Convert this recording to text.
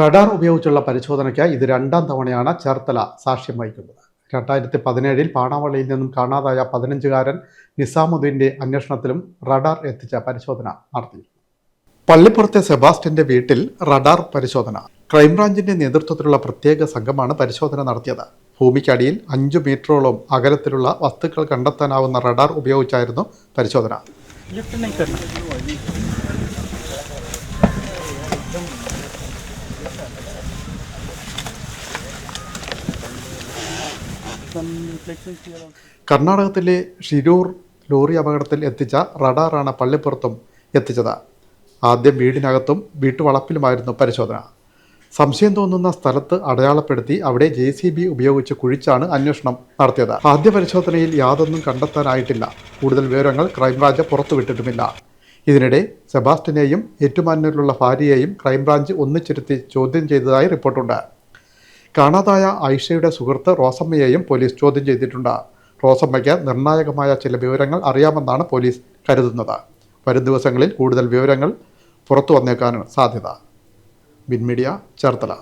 Radar ഉപയോഗിച്ചുള്ള പരിശോധനയ്ക്ക് ഇത് രണ്ടാം തവണയാണ് ചേർത്തല സാക്ഷ്യം വഹിക്കുന്നത്. രണ്ടായിരത്തി പതിനേഴിൽ പാണാവളിയിൽ നിന്നും കാണാതായ പതിനഞ്ചുകാരൻ നിസാമുദ്ദീന്റെ അന്വേഷണത്തിലും റഡാർ എത്തിച്ച പരിശോധന നടത്തിയിരുന്നു. പള്ളിപ്പുറത്തെ സെബാസ്റ്റ്യന്റെ വീട്ടിൽ റഡാർ പരിശോധന. ക്രൈംബ്രാഞ്ചിന്റെ നേതൃത്വത്തിലുള്ള പ്രത്യേക സംഘമാണ് പരിശോധന നടത്തിയത്. ഭൂമിക്കടിയിൽ അഞ്ചു മീറ്ററോളം അകലത്തിലുള്ള വസ്തുക്കൾ കണ്ടെത്താനാവുന്ന റഡാർ ഉപയോഗിച്ചായിരുന്നു പരിശോധന. കർണാടകത്തിലെ ഷിരൂർ ലോറി അപകടത്തിൽ എത്തിച്ച റഡാറാണ് പള്ളിപ്പുറത്തും എത്തിച്ചത്. ആദ്യം വീടിനകത്തും വീട്ടുവളപ്പിലുമായിരുന്നു പരിശോധന. സംശയം തോന്നുന്ന സ്ഥലത്ത് അടയാളപ്പെടുത്തി അവിടെ ജെ സി ബി ഉപയോഗിച്ച് കുഴിച്ചാണ് അന്വേഷണം നടത്തിയത്. ആദ്യ പരിശോധനയിൽ യാതൊന്നും കണ്ടെത്താനായിട്ടില്ല. കൂടുതൽ വിവരങ്ങൾ ക്രൈംബ്രാഞ്ച് പുറത്തുവിട്ടിട്ടുമില്ല. ഇതിനിടെ സെബാസ്റ്റിനെയും ഏറ്റുമാനൂരിലുള്ള ഭാര്യയെയും ക്രൈംബ്രാഞ്ച് ഒന്നിച്ചിരുത്തി ചോദ്യം ചെയ്തതായി റിപ്പോർട്ടുണ്ട്. കാണാതായ ഐഷയുടെ സുഹൃത്ത് റോസമ്മയെയും പോലീസ് ചോദ്യം ചെയ്തിട്ടുണ്ട്. റോസമ്മയ്ക്ക് നിർണായകമായ ചില വിവരങ്ങൾ അറിയാമെന്നാണ് പോലീസ് കരുതുന്നത്. വരും ദിവസങ്ങളിൽ കൂടുതൽ വിവരങ്ങൾ പുറത്തു വന്നേക്കാനാണ് സാധ്യത. ബിൻ മീഡിയ ചേർത്തല.